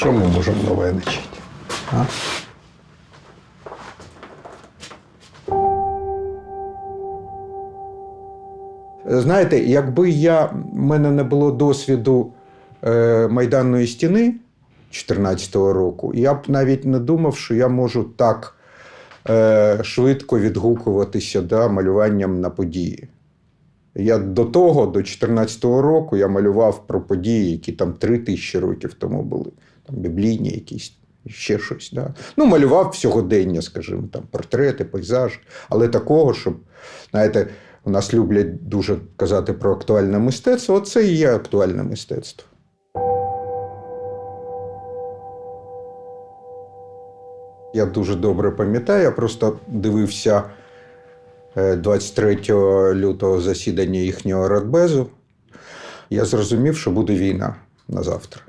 Що ми можемо нове? А? Знаєте, якби я, в мене не було досвіду е, Майданної стіни 2014 року, я б навіть не думав, що я можу так е, швидко відгукуватися да, малюванням на події. Я до того, до 2014 року, я малював про події, які там три тисячі років тому були, там біблійні якісь. Ще щось, да. Ну, малював сьогодення, скажімо, там портрети, пейзаж, але такого, щоб, знаєте, у нас люблять дуже казати про актуальне мистецтво. Оце і є актуальне мистецтво. Я дуже добре пам'ятаю, я просто дивився е, 23 лютого засідання їхнього радбезу. Я зрозумів, що буде війна на завтра.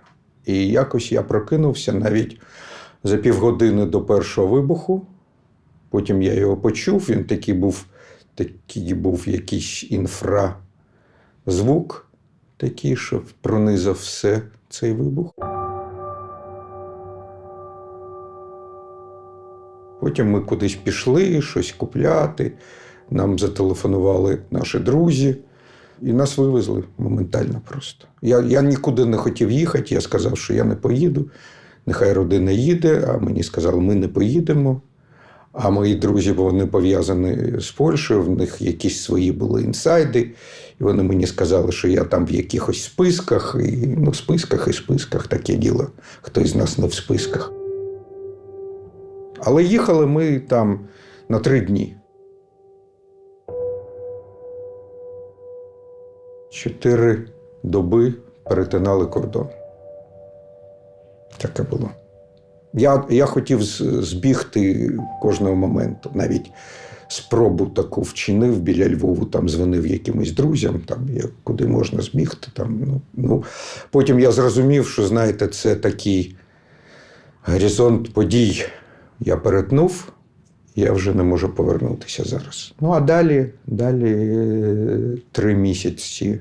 І якось я прокинувся навіть за півгодини до першого вибуху. Потім я його почув. Він такий був, такий був якийсь інфразвук, такий, що пронизав все цей вибух. Потім ми кудись пішли, щось купляти. Нам зателефонували наші друзі. І нас вивезли моментально просто. Я, я нікуди не хотів їхати. Я сказав, що я не поїду. Нехай родина їде, а мені сказали, ми не поїдемо. А мої друзі, бо вони пов'язані з Польщею, в них якісь свої були інсайди. І вони мені сказали, що я там в якихось списках, і ну, списках і списках таке діло. Хтось з нас не в списках. Але їхали ми там на три дні. Чотири доби перетинали кордон. Таке було. Я, я хотів збігти кожного моменту. Навіть спробу таку вчинив біля Львову, там дзвонив якимось друзям, там, я- куди можна збігти. Там, ну, ну. Потім я зрозумів, що знаєте, це такий горизонт подій. Я перетнув, я вже не можу повернутися зараз. Ну, а далі, далі е, три місяці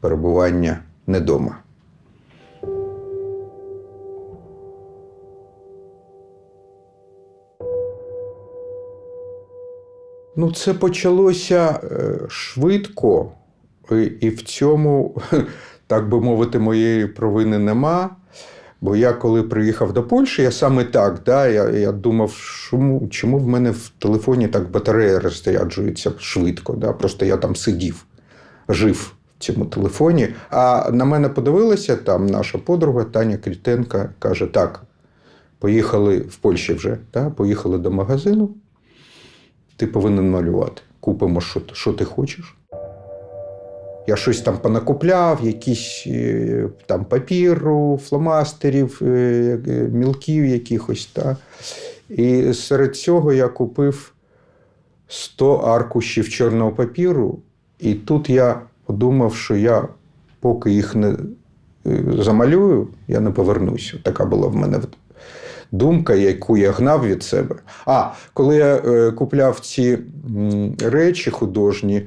перебування не вдома. Ну, це почалося е, швидко, і, в цьому, так би мовити, моєї провини нема. Бо я коли приїхав до Польщі, я саме так, да, я, я думав, чому, чому в мене в телефоні так батарея розряджується швидко. Да? Просто я там сидів, жив в цьому телефоні. А на мене подивилася там наша подруга Таня Крітенка каже: так, поїхали в Польщі вже, да? поїхали до магазину, ти повинен малювати. Купимо, що, що ти хочеш. Я щось там понакупляв, якісь е, там папіру, фломастерів, е, е, мілків якихось. Та. І серед цього я купив 100 аркушів чорного папіру, і тут я подумав, що я поки їх не е, замалюю, я не повернуся. Така була в мене думка, яку я гнав від себе. А коли я е, купляв ці речі художні,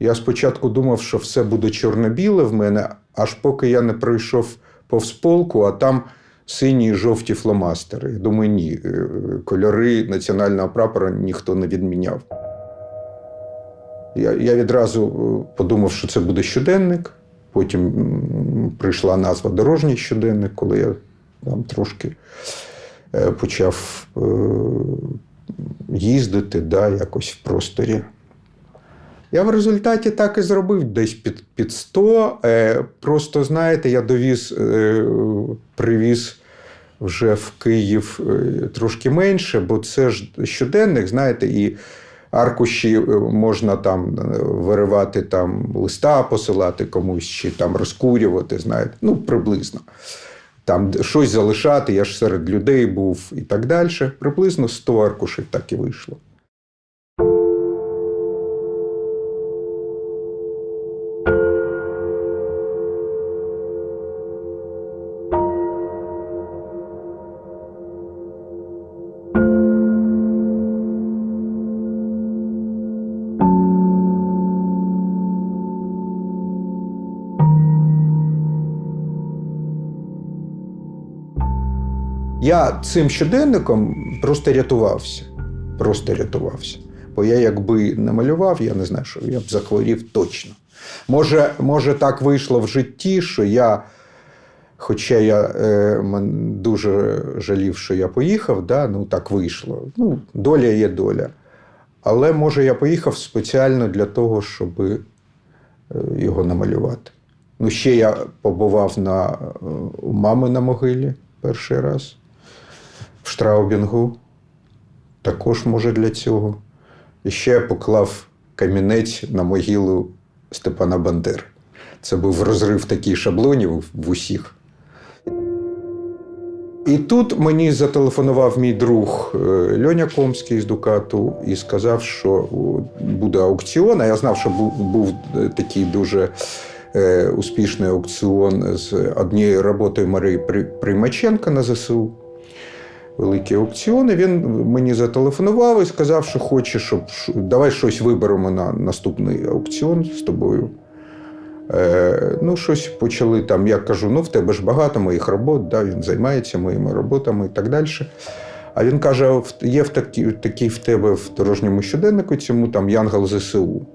я спочатку думав, що все буде чорно-біле в мене, аж поки я не пройшов повз полку, а там сині і жовті фломастери. Думаю, ні, е, кольори національного прапора ніхто не відміняв. Я, я відразу е, подумав, що це буде щоденник. Потім прийшла назва Дорожній щоденник, коли я там трошки е, почав е, їздити да, якось в просторі. Я в результаті так і зробив десь під, під 100. Е, просто, знаєте, я довіз, привіз вже в Київ трошки менше, бо це ж щоденник, знаєте, і аркуші е, можна там е, виривати там листа, посилати комусь чи там розкурювати, знаєте, ну приблизно. Там щось залишати, я ж серед людей був і так далі. Приблизно 100 аркушів так і вийшло. Я цим щоденником просто рятувався. Просто рятувався. Бо я якби не малював, я не знаю, що я б захворів точно. Може, може так вийшло в житті, що я, хоча я е, дуже жалів, що я поїхав, да, ну так вийшло. Ну, доля є доля. Але може я поїхав спеціально для того, щоб е, його намалювати. Ну, ще я побував на, е, у мами на могилі перший раз, Штраубінгу. Також може для цього. І ще поклав камінець на могилу Степана Бандери. Це був розрив такий шаблонів в усіх. І тут мені зателефонував мій друг е, Льоня Комський з Дукату і сказав, що буде аукціон. А я знав, що був, е, такий дуже е, успішний аукціон з однією роботою Марії При- Приймаченка на ЗСУ. Великі аукціони. Він мені зателефонував і сказав, що хоче, щоб давай щось виберемо на наступний аукціон з тобою. Е, ну, щось почали там. Я кажу: ну, в тебе ж багато моїх робот, да, він займається моїми роботами і так далі. А він каже: є в такі, такий в тебе в дорожньому щоденнику цьому там Янгол ЗСУ.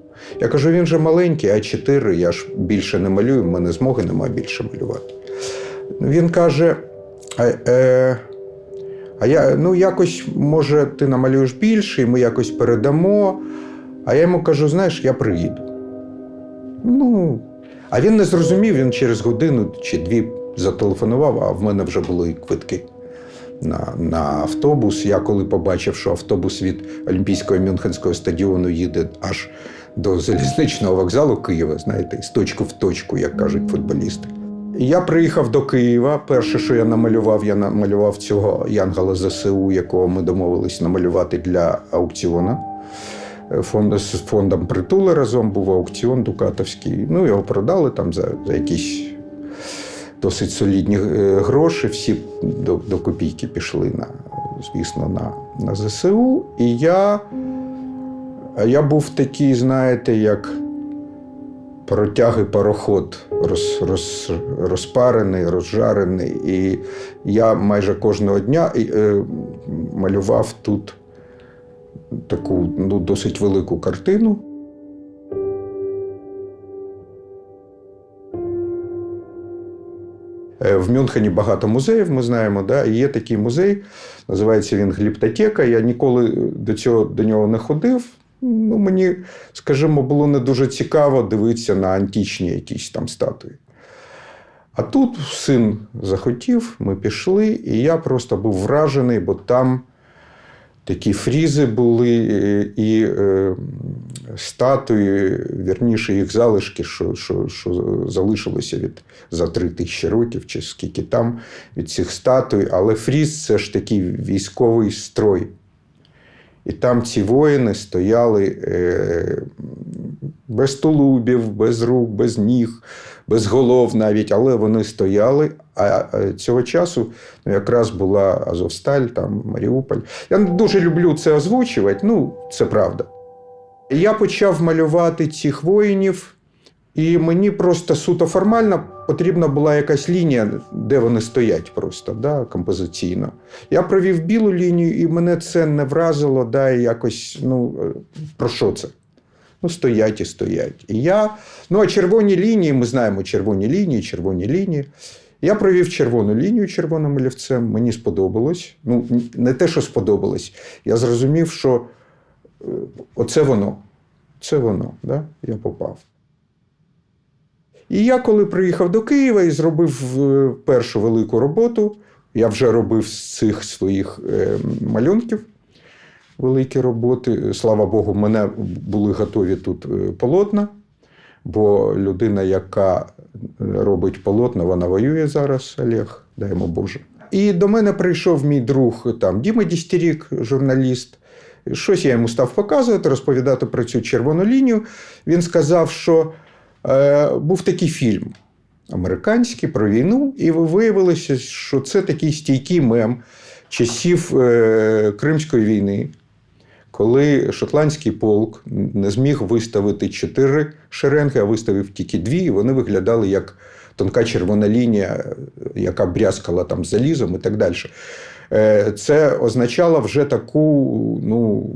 Я кажу, він же маленький, а 4 я ж більше не малюю, в мене змоги немає більше малювати. Він каже: е, а я, ну, якось, може, ти намалюєш більше, і ми якось передамо. А я йому кажу: знаєш, я приїду. Ну, а він не зрозумів, він через годину чи дві зателефонував, а в мене вже були квитки на, на автобус. Я коли побачив, що автобус від Олімпійського Мюнхенського стадіону їде аж до залізничного вокзалу Києва, знаєте, з точки в точку, як кажуть футболісти. Я приїхав до Києва. Перше, що я намалював, я намалював цього Янгала ЗСУ, якого ми домовились намалювати для аукціону. Фонд, з фондом притули разом був аукціон Дукатовський. Ну, його продали там за, за якісь досить солідні е, гроші. Всі до, до копійки пішли на, звісно, на, на ЗСУ. І я, я був такий, знаєте, як протяги пароход роз, роз, розпарений, розжарений. І я майже кожного дня е, малював тут таку ну, досить велику картину. Е, В Мюнхені багато музеїв, ми знаємо, да? і є такий музей, називається він Гліптотека. Я ніколи до цього до нього не ходив. Ну, мені, скажімо, було не дуже цікаво дивитися на античні якісь там статуї. А тут син захотів, ми пішли, і я просто був вражений, бо там такі фрізи були і е, статуї, вірніше, їх залишки, що, що, що залишилося від за три тисячі років, чи скільки там від цих статуй. Але фріз це ж такий військовий строй. І там ці воїни стояли е, без тулубів, без рук, без ніг, без голов навіть, але вони стояли. А е, цього часу ну, якраз була Азовсталь, там Маріуполь. Я не дуже люблю це озвучувати, ну, це правда. Я почав малювати цих воїнів, і мені просто суто формально потрібна була якась лінія, де вони стоять просто, да, композиційно. Я провів білу лінію, і мене це не вразило, да, якось, ну, е, про що це? Ну, стоять і стоять. І я, ну, а червоні лінії, ми знаємо червоні лінії, червоні лінії. Я провів червону лінію червоним олівцем, мені сподобалось. Ну, не те, що сподобалось. Я зрозумів, що е, оце воно. Це воно, да? я попав. І я, коли приїхав до Києва і зробив е, першу велику роботу, я вже робив з цих своїх е, малюнків великі роботи. Слава Богу, мене були готові тут е, полотна, бо людина, яка робить полотна, вона воює зараз, Олег, дай йому Боже. І до мене прийшов мій друг там, Діма Дістерік, журналіст. Щось я йому став показувати, розповідати про цю червону лінію. Він сказав, що був такий фільм американський про війну, і виявилося, що це такий стійкий мем часів е, Кримської війни, коли шотландський полк не зміг виставити чотири шеренги, а виставив тільки дві, і вони виглядали як тонка червона лінія, яка брязкала там залізом і так далі. е, це означало вже таку ну,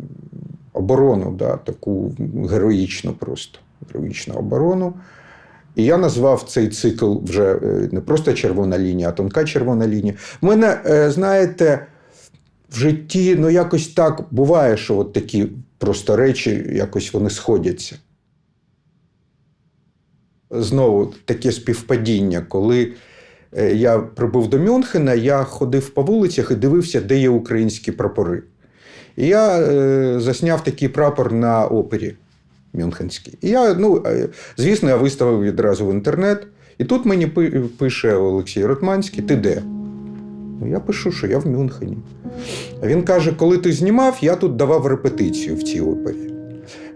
оборону, да, таку героїчну просто героїчну оборону. І я назвав цей цикл вже е, не просто червона лінія, а тонка червона лінія. В мене, е, знаєте, в житті ну якось так буває, що от такі просто речі якось вони сходяться. Знову таке співпадіння, коли е, я прибув до Мюнхена, я ходив по вулицях і дивився, де є українські прапори. І я засняв такий прапор на опері Мюнхенській. І я, ну, е, звісно, я виставив відразу в інтернет. І тут мені пише Олексій Ротманський: ти де? Ну, я пишу, що я в Мюнхені. А він каже: коли ти знімав, я тут давав репетицію в цій опері.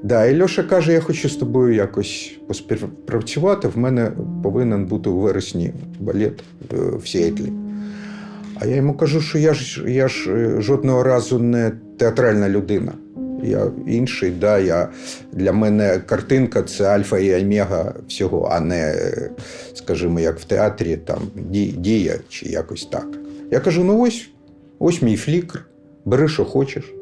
Да, і Льоша каже: я хочу з тобою якось поспівпрацювати. В мене повинен бути у вересні балет е, в Сіетлі. А я йому кажу, що я ж, я ж е, жодного разу не театральна людина. Я інший, да, я, для мене картинка це альфа і омега всього, а не, е, скажімо, як в театрі, там дія чи якось так. Я кажу: ну ось, ось мій флікр, бери, що хочеш.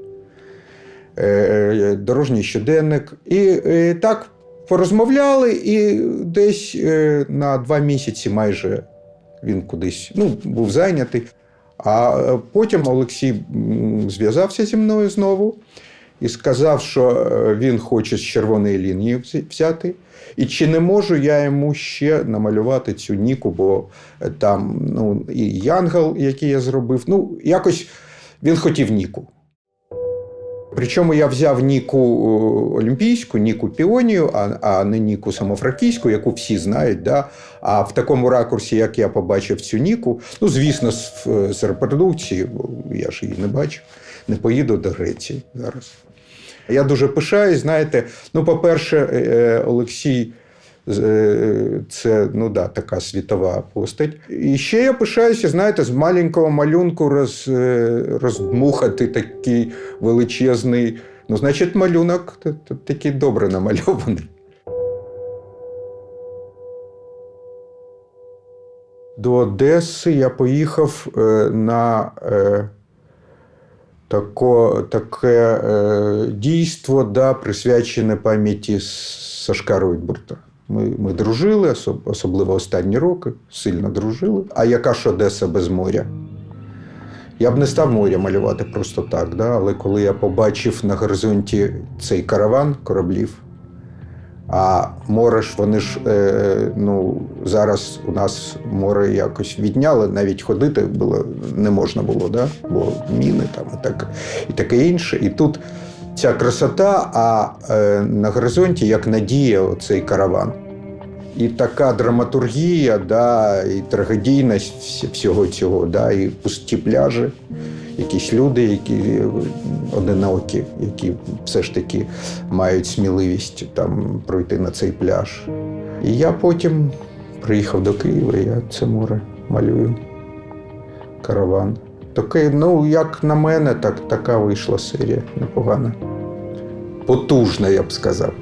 Е, Дорожній щоденник. І е, так порозмовляли, і десь е, на два місяці майже він кудись ну, був зайнятий. А е, потім Олексій зв'язався зі мною знову і сказав, що е, він хоче з червоної лінії взяти. І чи не можу я йому ще намалювати цю ніку, бо е, там ну, і Янгел, який я зробив, ну, якось він хотів ніку. Причому я взяв Ніку Олімпійську, Ніку Піонію, а, а не Ніку Самофракійську, яку всі знають. Да? А в такому ракурсі, як я побачив цю Ніку, ну, звісно, з, з репродукції, бо я ж її не бачив, не поїду до Греції зараз. Я дуже пишаюсь, знаєте, ну, по-перше, е, е, Олексій. е, Це ну да, така світова постать. І ще я пишаюся, знаєте, з маленького малюнку роз, роздмухати такий величезний. Ну, значить, малюнок такий добре намальований. До Одеси я поїхав на тако, таке е, дійство, да, присвячене пам'яті Сашка Ройтбурта. Ми, ми дружили, особ- особливо останні роки, сильно дружили. А яка ж Одеса без моря? Я б не став моря малювати просто так, да? але коли я побачив на горизонті цей караван кораблів, а море ж вони ж е, ну, зараз у нас море якось відняли, навіть ходити було не можна було, да? бо міни там і, так, і таке інше. І тут ця красота, а е, на горизонті як надія оцей караван. І така драматургія, да, і трагедійність всього цього, да, і пусті пляжі, якісь люди, які одинокі, які все ж таки мають сміливість там пройти на цей пляж. І я потім приїхав до Києва, я це море малюю. Караван. Таке, ну, як на мене, так, така вийшла серія непогана. Потужна, я б сказав.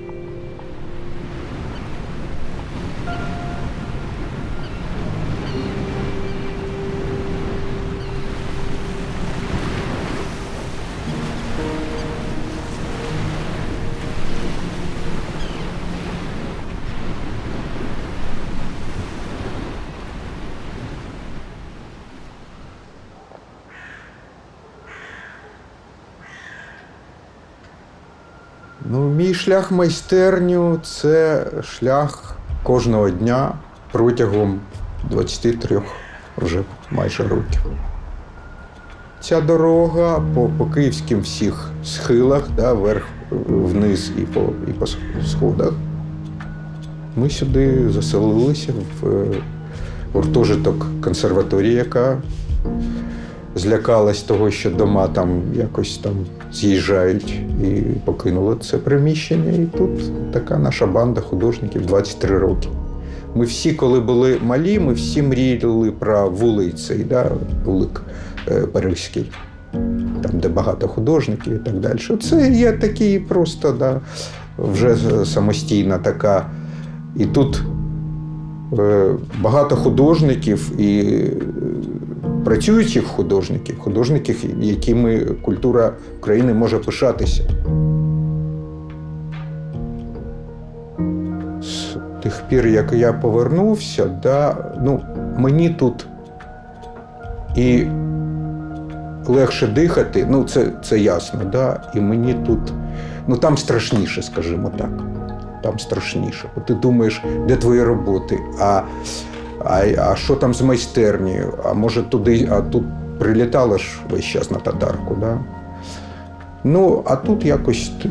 Ну, мій шлях майстерню це шлях кожного дня протягом 23 вже майже років. Ця дорога по, по київським всіх схилах, да, вверх, вниз і по, і по сходах. Ми сюди заселилися в е, гуртожиток консерваторії, яка злякалась того, що дома там якось там з'їжджають і покинула це приміщення. І тут така наша банда художників 23 роки. Ми всі, коли були малі, ми всі мріяли про вулиці, да, вулик е, Паризький, там, де багато художників і так далі. Це є такий просто да, вже самостійна така. І тут е, багато художників, і працюючих художників, художників, якими культура України може пишатися. З тих пір, як я повернувся, да, ну, мені тут і легше дихати, ну це, це ясно, да, і мені тут, ну там страшніше, скажімо так. Там страшніше. От ти думаєш, де твої роботи? А, а, а що там з майстернею? А може туди, а тут прилітало ж весь час на татарку, да? Ну, а тут якось ти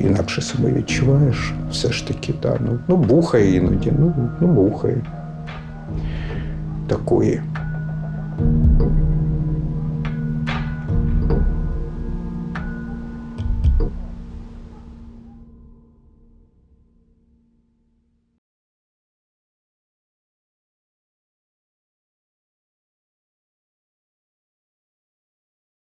інакше себе відчуваєш. Все ж таки, да. ну, ну бухає іноді, ну, ну бухає. Такої.